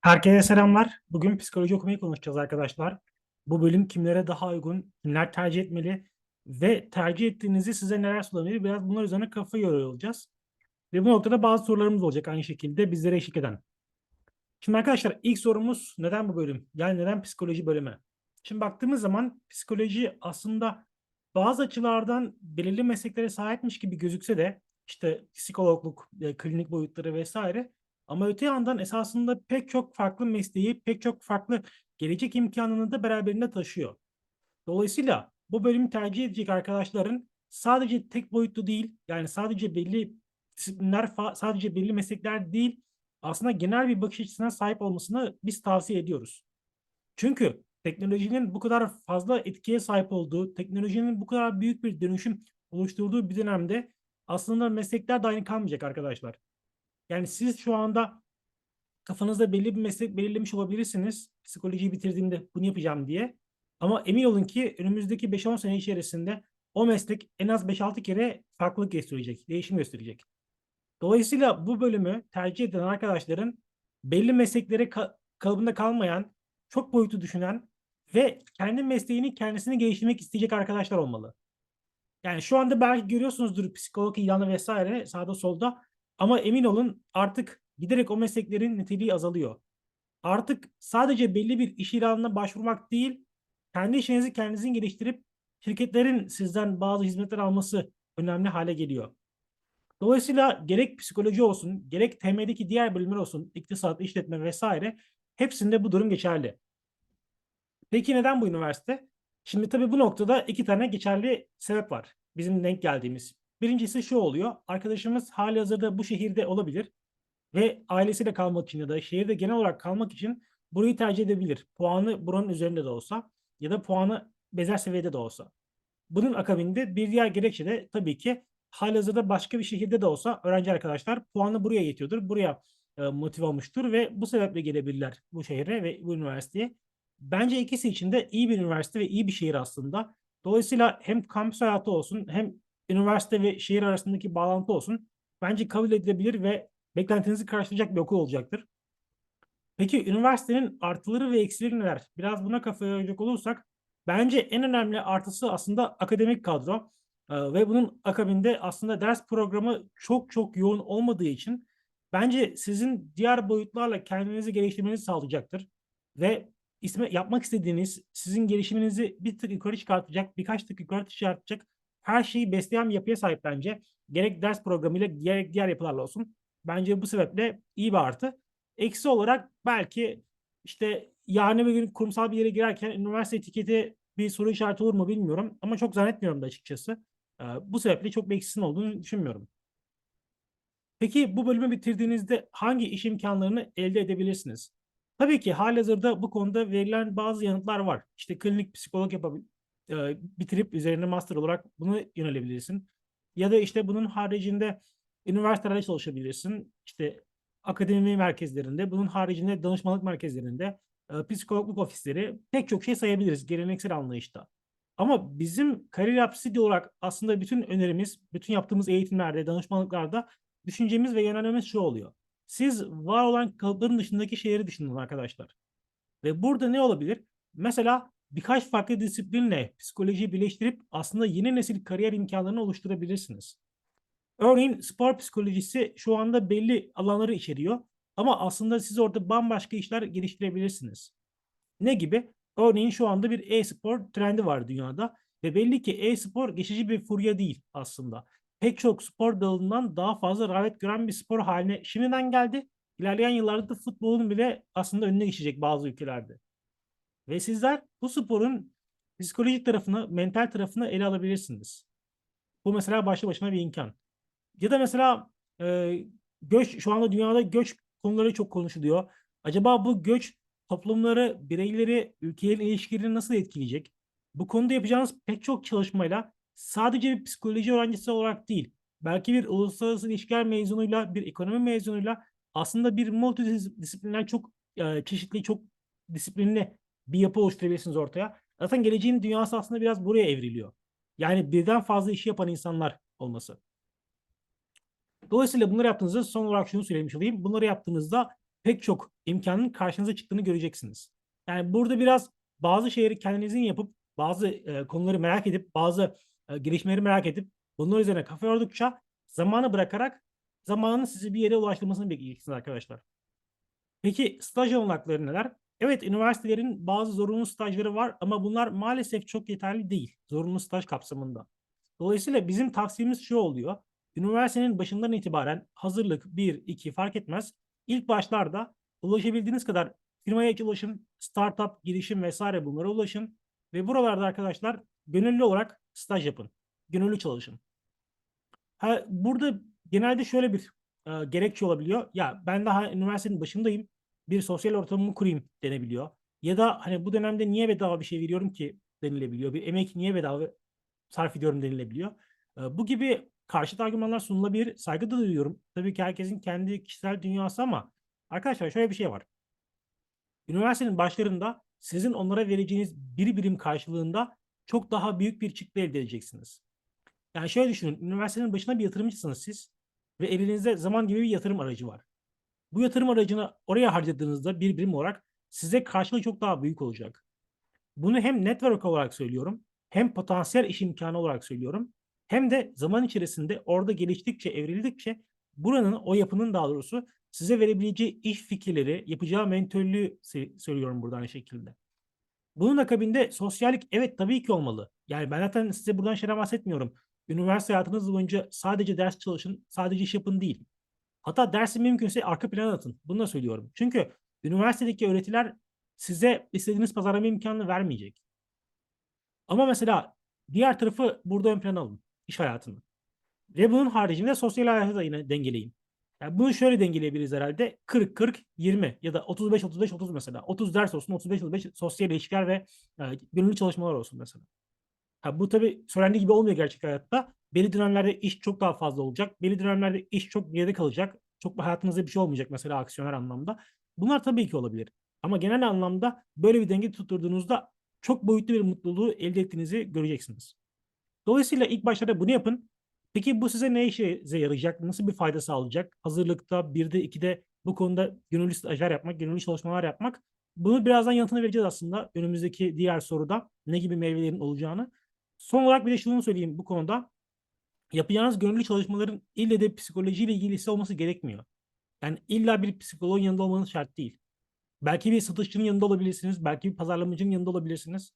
Herkese selamlar. Bugün psikoloji okumayı konuşacağız arkadaşlar. Bu bölüm kimlere daha uygun, kimler tercih etmeli ve tercih ettiğinizi size neler sunabilir biraz bunlar üzerine kafa yoruyor olacağız. Ve bu noktada bazı sorularımız olacak aynı şekilde bizlere eşlik eden. Şimdi arkadaşlar ilk sorumuz neden bu bölüm? Yani neden psikoloji bölümü? Şimdi baktığımız zaman psikoloji aslında bazı açılardan belirli mesleklere sahipmiş gibi gözükse de işte psikologluk, e, klinik boyutları vesaire ama öte yandan esasında pek çok farklı mesleği, pek çok farklı gelecek imkanını da beraberinde taşıyor. Dolayısıyla bu bölümü tercih edecek arkadaşların sadece tek boyutlu değil, yani sadece belli disiplinler, sadece belli meslekler değil, aslında genel bir bakış açısına sahip olmasını biz tavsiye ediyoruz. Çünkü teknolojinin bu kadar fazla etkiye sahip olduğu, teknolojinin bu kadar büyük bir dönüşüm oluşturduğu bir dönemde aslında meslekler de aynı kalmayacak arkadaşlar. Yani siz şu anda kafanızda belli bir meslek belirlemiş olabilirsiniz. Psikolojiyi bitirdiğimde bunu yapacağım diye. Ama emin olun ki önümüzdeki 5-10 sene içerisinde o meslek en az 5-6 kere farklılık gösterecek, değişim gösterecek. Dolayısıyla bu bölümü tercih eden arkadaşların belli mesleklere ka- kalıbında kalmayan, çok boyutu düşünen ve kendi mesleğini kendisini geliştirmek isteyecek arkadaşlar olmalı. Yani şu anda belki görüyorsunuzdur psikolog ilanı vesaire sağda solda ama emin olun artık giderek o mesleklerin niteliği azalıyor. Artık sadece belli bir iş ilanına başvurmak değil, kendi işinizi kendinizin geliştirip şirketlerin sizden bazı hizmetler alması önemli hale geliyor. Dolayısıyla gerek psikoloji olsun, gerek TM'deki diğer bölümler olsun, iktisat, işletme vesaire hepsinde bu durum geçerli. Peki neden bu üniversite? Şimdi tabii bu noktada iki tane geçerli sebep var. Bizim denk geldiğimiz. Birincisi şu oluyor. Arkadaşımız halihazırda bu şehirde olabilir ve ailesiyle kalmak için ya da şehirde genel olarak kalmak için burayı tercih edebilir. Puanı buranın üzerinde de olsa ya da puanı bezer seviyede de olsa. Bunun akabinde bir diğer gerekçe de tabii ki halihazırda başka bir şehirde de olsa öğrenci arkadaşlar puanı buraya yetiyordur. Buraya e, motive olmuştur ve bu sebeple gelebilirler bu şehre ve bu üniversiteye. Bence ikisi için de iyi bir üniversite ve iyi bir şehir aslında. Dolayısıyla hem kampüs hayatı olsun hem üniversite ve şehir arasındaki bağlantı olsun. Bence kabul edilebilir ve beklentinizi karşılayacak bir okul olacaktır. Peki üniversitenin artıları ve eksileri neler? Biraz buna kafa yoracak olursak bence en önemli artısı aslında akademik kadro. Ee, ve bunun akabinde aslında ders programı çok çok yoğun olmadığı için bence sizin diğer boyutlarla kendinizi geliştirmenizi sağlayacaktır. Ve isme, yapmak istediğiniz sizin gelişiminizi bir tık yukarı çıkartacak, birkaç tık yukarı çıkartacak her şeyi besleyen bir yapıya sahip bence. Gerek ders programıyla gerek diğer yapılarla olsun. Bence bu sebeple iyi bir artı. Eksi olarak belki işte yarın bir gün kurumsal bir yere girerken üniversite etiketi bir soru işareti olur mu bilmiyorum. Ama çok zannetmiyorum da açıkçası. Ee, bu sebeple çok bir eksisinin olduğunu düşünmüyorum. Peki bu bölümü bitirdiğinizde hangi iş imkanlarını elde edebilirsiniz? Tabii ki halihazırda bu konuda verilen bazı yanıtlar var. İşte klinik psikolog e, bitirip üzerine master olarak bunu yönelebilirsin. Ya da işte bunun haricinde üniversitelerde çalışabilirsin. İşte akademi merkezlerinde, bunun haricinde danışmanlık merkezlerinde, e, psikologluk ofisleri pek çok şey sayabiliriz geleneksel anlayışta. Ama bizim kariyer apsidi olarak aslında bütün önerimiz, bütün yaptığımız eğitimlerde, danışmanlıklarda düşüncemiz ve yönelmemiz şu oluyor. Siz var olan kalıpların dışındaki şeyleri düşünün arkadaşlar. Ve burada ne olabilir? Mesela birkaç farklı disiplinle psikolojiyi birleştirip aslında yeni nesil kariyer imkanlarını oluşturabilirsiniz. Örneğin spor psikolojisi şu anda belli alanları içeriyor ama aslında siz orada bambaşka işler geliştirebilirsiniz. Ne gibi? Örneğin şu anda bir e-spor trendi var dünyada ve belli ki e-spor geçici bir furya değil aslında. Pek çok spor dalından daha fazla rağbet gören bir spor haline şimdiden geldi. İlerleyen yıllarda da futbolun bile aslında önüne geçecek bazı ülkelerde. Ve sizler bu sporun psikolojik tarafını, mental tarafını ele alabilirsiniz. Bu mesela başlı başına bir imkan. Ya da mesela e, göç, şu anda dünyada göç konuları çok konuşuluyor. Acaba bu göç toplumları, bireyleri, ülkelerin ilişkilerini nasıl etkileyecek? Bu konuda yapacağınız pek çok çalışmayla sadece bir psikoloji öğrencisi olarak değil, belki bir uluslararası ilişkiler mezunuyla, bir ekonomi mezunuyla aslında bir multidisipliner çok e, çeşitli, çok disiplinli bir yapı oluşturabilirsiniz ortaya. Zaten geleceğin dünyası aslında biraz buraya evriliyor. Yani birden fazla işi yapan insanlar olması. Dolayısıyla bunları yaptığınızda son olarak şunu söylemiş olayım. Bunları yaptığınızda pek çok imkanın karşınıza çıktığını göreceksiniz. Yani burada biraz bazı şeyleri kendinizin yapıp bazı e, konuları merak edip bazı e, gelişmeleri merak edip bunlar üzerine kafa yordukça zamanı bırakarak zamanın sizi bir yere ulaştırmasını bekleyeceksiniz arkadaşlar. Peki staj olanakları neler? Evet üniversitelerin bazı zorunlu stajları var ama bunlar maalesef çok yeterli değil zorunlu staj kapsamında. Dolayısıyla bizim tavsiyemiz şu oluyor. Üniversitenin başından itibaren hazırlık 1, 2 fark etmez. İlk başlarda ulaşabildiğiniz kadar firmaya ulaşın, startup, girişim vesaire bunlara ulaşın. Ve buralarda arkadaşlar gönüllü olarak staj yapın. Gönüllü çalışın. Ha, burada genelde şöyle bir e, gerekçe olabiliyor. Ya ben daha üniversitenin başındayım. Bir sosyal ortamımı kurayım denebiliyor. Ya da hani bu dönemde niye bedava bir şey veriyorum ki denilebiliyor. Bir emek niye bedava sarf ediyorum denilebiliyor. E, bu gibi karşıt argümanlar sunulabilir. Saygı da duyuyorum. Tabii ki herkesin kendi kişisel dünyası ama arkadaşlar şöyle bir şey var. Üniversitenin başlarında sizin onlara vereceğiniz bir birim karşılığında çok daha büyük bir çıktı elde edeceksiniz. Yani şöyle düşünün. Üniversitenin başına bir yatırımcısınız siz ve elinizde zaman gibi bir yatırım aracı var. Bu yatırım aracını oraya harcadığınızda bir birim olarak size karşılığı çok daha büyük olacak. Bunu hem network olarak söylüyorum, hem potansiyel iş imkanı olarak söylüyorum, hem de zaman içerisinde orada geliştikçe, evrildikçe buranın, o yapının daha doğrusu size verebileceği iş fikirleri, yapacağı mentörlüğü söylüyorum burada aynı şekilde. Bunun akabinde sosyallik evet tabii ki olmalı. Yani ben zaten size buradan şeyden bahsetmiyorum. Üniversite hayatınız boyunca sadece ders çalışın, sadece iş yapın değil. Hatta dersi mümkünse arka plana atın. Bunu da söylüyorum. Çünkü üniversitedeki öğretiler size istediğiniz pazarlama imkanını vermeyecek. Ama mesela diğer tarafı burada ön plana alın. iş hayatını. Ve bunun haricinde sosyal hayatı da yine dengeleyin. Yani bunu şöyle dengeleyebiliriz herhalde. 40-40-20 ya da 35-35-30 mesela. 30 ders olsun, 35-35 sosyal ilişkiler ve e, gönüllü çalışmalar olsun mesela. Ha, bu tabii söylendiği gibi olmuyor gerçek hayatta. Belli dönemlerde iş çok daha fazla olacak. Belli dönemlerde iş çok geride kalacak. Çok hayatınızda bir şey olmayacak mesela aksiyoner anlamda. Bunlar tabii ki olabilir. Ama genel anlamda böyle bir denge tutturduğunuzda çok boyutlu bir mutluluğu elde ettiğinizi göreceksiniz. Dolayısıyla ilk başta bunu yapın. Peki bu size ne işe yarayacak? Nasıl bir fayda sağlayacak? Hazırlıkta, birde, ikide bu konuda gönüllü stajyer yapmak, gönüllü çalışmalar yapmak. Bunu birazdan yanıtını vereceğiz aslında önümüzdeki diğer soruda ne gibi meyvelerin olacağını. Son olarak bir de şunu söyleyeyim bu konuda. Yapacağınız gönüllü çalışmaların ille de psikolojiyle ilgilisi olması gerekmiyor. Yani illa bir psikoloğun yanında olmanız şart değil. Belki bir satışçının yanında olabilirsiniz. Belki bir pazarlamacının yanında olabilirsiniz.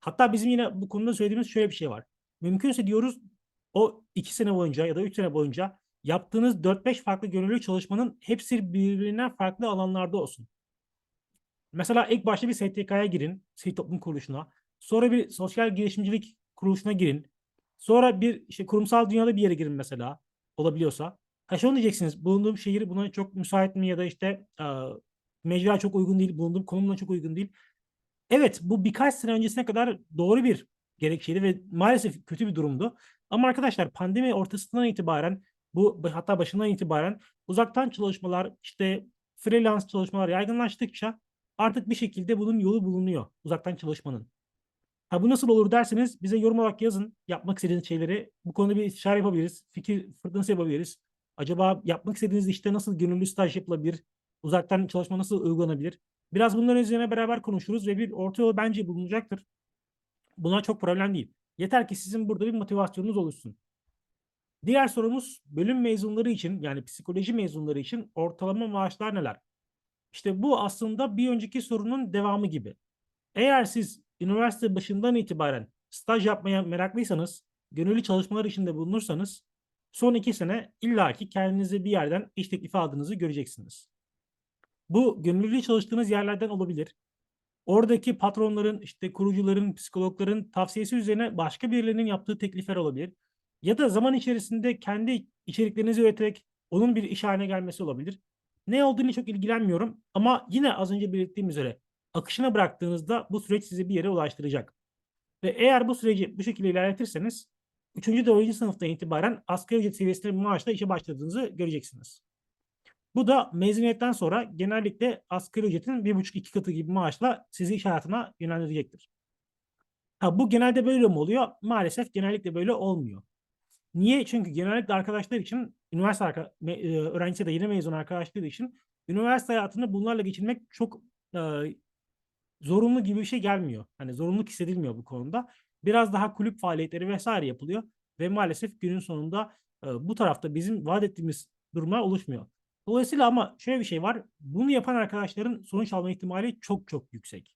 Hatta bizim yine bu konuda söylediğimiz şöyle bir şey var. Mümkünse diyoruz o iki sene boyunca ya da üç sene boyunca yaptığınız 4-5 farklı gönüllü çalışmanın hepsi birbirinden farklı alanlarda olsun. Mesela ilk başta bir STK'ya girin, sivil toplum kuruluşuna. Sonra bir sosyal girişimcilik kuruluşuna girin. Sonra bir işte kurumsal dünyada bir yere girin mesela olabiliyorsa. Ha şunu diyeceksiniz. Bulunduğum şehir buna çok müsait mi ya da işte e, mecra çok uygun değil, bulunduğum konumla çok uygun değil. Evet bu birkaç sene öncesine kadar doğru bir gerekçeydi ve maalesef kötü bir durumdu. Ama arkadaşlar pandemi ortasından itibaren bu hatta başından itibaren uzaktan çalışmalar işte freelance çalışmalar yaygınlaştıkça artık bir şekilde bunun yolu bulunuyor uzaktan çalışmanın. Ha bu nasıl olur derseniz bize yorum olarak yazın yapmak istediğiniz şeyleri. Bu konuda bir istişare yapabiliriz. Fikir fırtınası yapabiliriz. Acaba yapmak istediğiniz işte nasıl gönüllü staj yapılabilir? Uzaktan çalışma nasıl uygulanabilir? Biraz bunların üzerine beraber konuşuruz ve bir orta yol bence bulunacaktır. Buna çok problem değil. Yeter ki sizin burada bir motivasyonunuz oluşsun. Diğer sorumuz bölüm mezunları için yani psikoloji mezunları için ortalama maaşlar neler? İşte bu aslında bir önceki sorunun devamı gibi. Eğer siz üniversite başından itibaren staj yapmaya meraklıysanız, gönüllü çalışmalar içinde bulunursanız son iki sene illaki kendinize bir yerden iş teklifi aldığınızı göreceksiniz. Bu gönüllü çalıştığınız yerlerden olabilir. Oradaki patronların, işte kurucuların, psikologların tavsiyesi üzerine başka birilerinin yaptığı teklifler olabilir. Ya da zaman içerisinde kendi içeriklerinizi üreterek onun bir iş haline gelmesi olabilir. Ne olduğunu çok ilgilenmiyorum ama yine az önce belirttiğim üzere akışına bıraktığınızda bu süreç sizi bir yere ulaştıracak. Ve eğer bu süreci bu şekilde ilerletirseniz 3. 4. sınıftan itibaren asgari ücret seviyesinde bir maaşla işe başladığınızı göreceksiniz. Bu da mezuniyetten sonra genellikle asgari ücretin bir buçuk iki katı gibi maaşla sizi iş hayatına yönlendirecektir. Ha, bu genelde böyle mi oluyor? Maalesef genellikle böyle olmuyor. Niye? Çünkü genellikle arkadaşlar için üniversite arka, e, öğrencisi de yeni mezun arkadaşları için üniversite hayatını bunlarla geçirmek çok e, zorunlu gibi bir şey gelmiyor. Hani zorunluluk hissedilmiyor bu konuda. Biraz daha kulüp faaliyetleri vesaire yapılıyor ve maalesef günün sonunda e, bu tarafta bizim vaat ettiğimiz durumlar oluşmuyor. Dolayısıyla ama şöyle bir şey var. Bunu yapan arkadaşların sonuç alma ihtimali çok çok yüksek.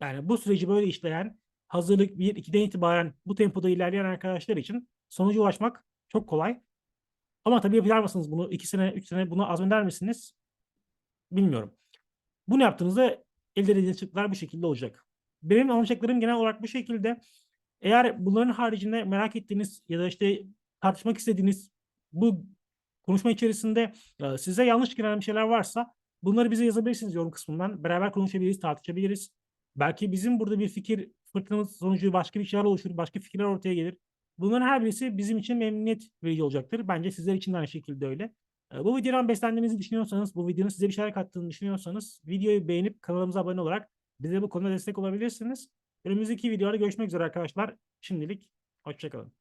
Yani bu süreci böyle işleyen, hazırlık 1-2'den itibaren bu tempoda ilerleyen arkadaşlar için sonuca ulaşmak çok kolay. Ama tabii yapar mısınız bunu? 2 sene, 3 sene bunu azmeder misiniz? Bilmiyorum. Bunu yaptığınızda elde edeceğiniz çıktılar bu şekilde olacak. Benim alacaklarım genel olarak bu şekilde. Eğer bunların haricinde merak ettiğiniz ya da işte tartışmak istediğiniz bu konuşma içerisinde e, size yanlış gelen şeyler varsa bunları bize yazabilirsiniz yorum kısmından. Beraber konuşabiliriz, tartışabiliriz. Belki bizim burada bir fikir fırtınamız sonucu başka bir şeyler oluşur, başka fikirler ortaya gelir. Bunların her birisi bizim için memnuniyet verici olacaktır. Bence sizler için de aynı şekilde öyle. E, Bu videodan beslendiğinizi düşünüyorsanız, bu videonun size bir şeyler kattığını düşünüyorsanız videoyu beğenip kanalımıza abone olarak bize bu konuda destek olabilirsiniz. Önümüzdeki videolarda görüşmek üzere arkadaşlar. Şimdilik hoşçakalın.